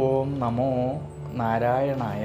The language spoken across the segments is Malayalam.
ഓം നമോ നാരായണായ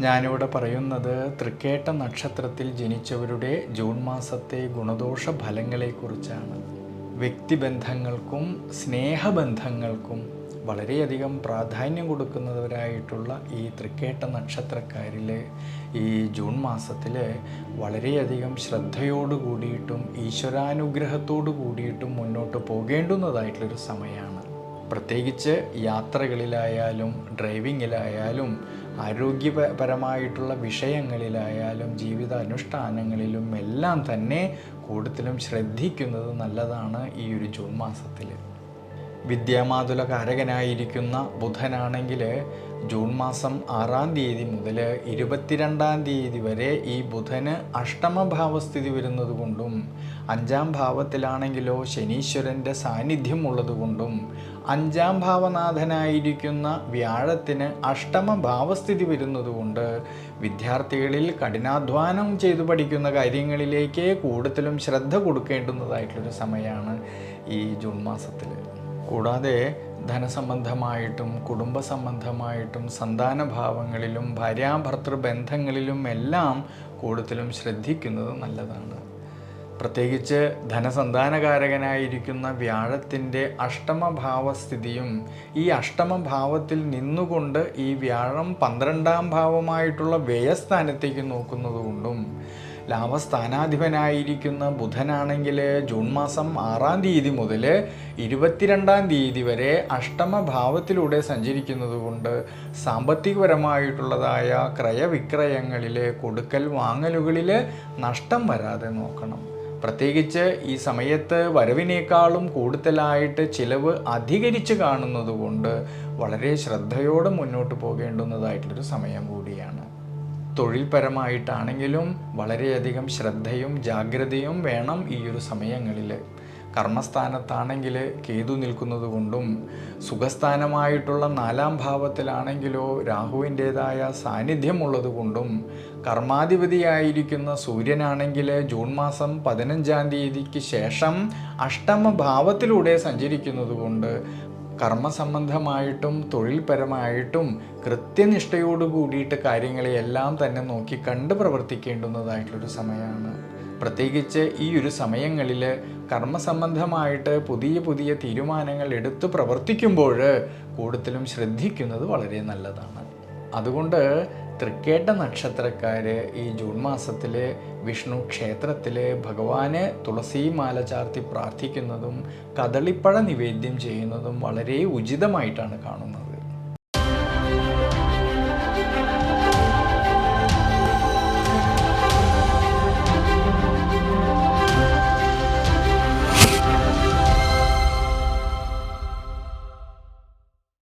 ഞാനിവിടെ പറയുന്നത് തൃക്കേട്ട നക്ഷത്രത്തിൽ ജനിച്ചവരുടെ ജൂൺ മാസത്തെ ഗുണദോഷ ഫലങ്ങളെക്കുറിച്ചാണ്. വ്യക്തിബന്ധങ്ങൾക്കും സ്നേഹബന്ധങ്ങൾക്കും വളരെയധികം പ്രാധാന്യം കൊടുക്കുന്നവരായിട്ടുള്ള ഈ തൃക്കേട്ട നക്ഷത്രക്കാരിൽ ഈ ജൂൺ മാസത്തിൽ വളരെയധികം ശ്രദ്ധയോട് കൂടിയിട്ടും ഈശ്വരാനുഗ്രഹത്തോട് കൂടിയിട്ടും മുന്നോട്ട് പോകേണ്ടുന്നതായിട്ടുള്ളൊരു സമയമാണ് പ്രത്യേകിച്ച് യാത്രകളിലായാലും ഡ്രൈവിങ്ങിലായാലും ആരോഗ്യപരമായിട്ടുള്ള വിഷയങ്ങളിലായാലും ജീവിത അനുഷ്ഠാനങ്ങളിലും എല്ലാം തന്നെ കൂടുതലും ശ്രദ്ധിക്കുന്നത് നല്ലതാണ് ഈ ഒരു ജൂൺ മാസത്തിൽ വിദ്യാമാതുല കാരകനായിരിക്കുന്ന ബുധനാണെങ്കിൽ ജൂൺ മാസം ആറാം തീയതി മുതൽ ഇരുപത്തിരണ്ടാം തീയതി വരെ ഈ ബുധന് അഷ്ടമഭാവസ്ഥിതി വരുന്നത് കൊണ്ടും അഞ്ചാം ഭാവത്തിലാണെങ്കിലോ ശനീശ്വരന്റെ സാന്നിധ്യം ഉള്ളതുകൊണ്ടും അഞ്ചാം ഭാവനാഥനായിരിക്കുന്ന വ്യാഴത്തിന് അഷ്ടമ ഭാവസ്ഥിതി വരുന്നതുകൊണ്ട് വിദ്യാർത്ഥികളിൽ കഠിനാധ്വാനം ചെയ്തു പഠിക്കുന്ന കാര്യങ്ങളിലേക്ക് കൂടുതലും ശ്രദ്ധ കൊടുക്കേണ്ടുന്നതായിട്ടുള്ളൊരു സമയമാണ് ഈ ജൂൺ മാസത്തിൽ കൂടാതെ ധനസംബന്ധമായിട്ടും കുടുംബ സംബന്ധമായിട്ടും സന്താനഭാവങ്ങളിലും ഭാര്യാഭർത്തൃ ബന്ധങ്ങളിലും എല്ലാം കൂടുതലും ശ്രദ്ധിക്കുന്നത് നല്ലതാണ്. പ്രത്യേകിച്ച് ധനസന്താനകാരകനായിരിക്കുന്ന വ്യാഴത്തിന്റെ അഷ്ടമഭാവസ്ഥിതിയും ഈ അഷ്ടമഭാവത്തിൽ നിന്നുകൊണ്ട് ഈ വ്യാഴം പന്ത്രണ്ടാം ഭാവമായിട്ടുള്ള വ്യയസ്ഥാനത്തേക്ക് നോക്കുന്നതുകൊണ്ടും ലാഭസ്ഥാനാധിപനായിരിക്കുന്ന ബുധനാണെങ്കിൽ ജൂൺ മാസം ആറാം തീയതി മുതൽ ഇരുപത്തിരണ്ടാം തീയതി വരെ അഷ്ടമഭാവത്തിലൂടെ സഞ്ചരിക്കുന്നത് കൊണ്ട് സാമ്പത്തികപരമായിട്ടുള്ളതായ ക്രയവിക്രയങ്ങളിൽ കൊടുക്കൽ വാങ്ങലുകളിൽ നഷ്ടം വരാതെ നോക്കണം. പ്രത്യേകിച്ച് ഈ സമയത്ത് വരവിനേക്കാളും കൂടുതലായിട്ട് ചിലവ് അധികരിച്ച് കാണുന്നത് കൊണ്ട് വളരെ ശ്രദ്ധയോടെ മുന്നോട്ട് പോകേണ്ടുന്നതായിട്ടുള്ളൊരു സമയം കൂടിയാണ്. തൊഴിൽപരമായിട്ടാണെങ്കിലും വളരെയധികം ശ്രദ്ധയും ജാഗ്രതയും വേണം ഈ ഒരു സമയങ്ങളിൽ കർമ്മസ്ഥാനത്താണെങ്കിൽ കേതു നിൽക്കുന്നത് കൊണ്ടും സുഖസ്ഥാനമായിട്ടുള്ള നാലാം ഭാവത്തിലാണെങ്കിലോ രാഹുവിന്റേതായ സാന്നിധ്യമുള്ളത് കൊണ്ടും കർമാധിപതിയായിരിക്കുന്ന സൂര്യനാണെങ്കിൽ ജൂൺ മാസം പതിനഞ്ചാം തീയതിക്ക് ശേഷം അഷ്ടമ ഭാവത്തിലൂടെ സഞ്ചരിക്കുന്നത് കൊണ്ട് കർമ്മസംബന്ധമായിട്ടും തൊഴിൽപരമായിട്ടും കൃത്യനിഷ്ഠയോട് കൂടിയിട്ട് കാര്യങ്ങളെയെല്ലാം തന്നെ നോക്കി കണ്ട് പ്രവർത്തിക്കേണ്ടുന്നതായിട്ടുള്ളൊരു സമയമാണ്. പ്രത്യേകിച്ച് ഈ ഒരു സമയങ്ങളിൽ കർമ്മസംബന്ധമായിട്ട് പുതിയ പുതിയ തീരുമാനങ്ങൾ എടുത്ത് പ്രവർത്തിക്കുമ്പോൾ കൂടുതലും ശ്രദ്ധിക്കുന്നത് വളരെ നല്ലതാണ്. അതുകൊണ്ട് തൃക്കേട്ട നക്ഷത്രക്കാർ ഈ ജൂൺ മാസത്തിൽ വിഷ്ണു ക്ഷേത്രത്തിൽ ഭഗവാന് തുളസിമാല ചാർത്തി പ്രാർത്ഥിക്കുന്നതും കദളിപ്പഴ നിവേദ്യം ചെയ്യുന്നതും വളരെ ഉചിതമായിട്ടാണ് കാണുന്നത്.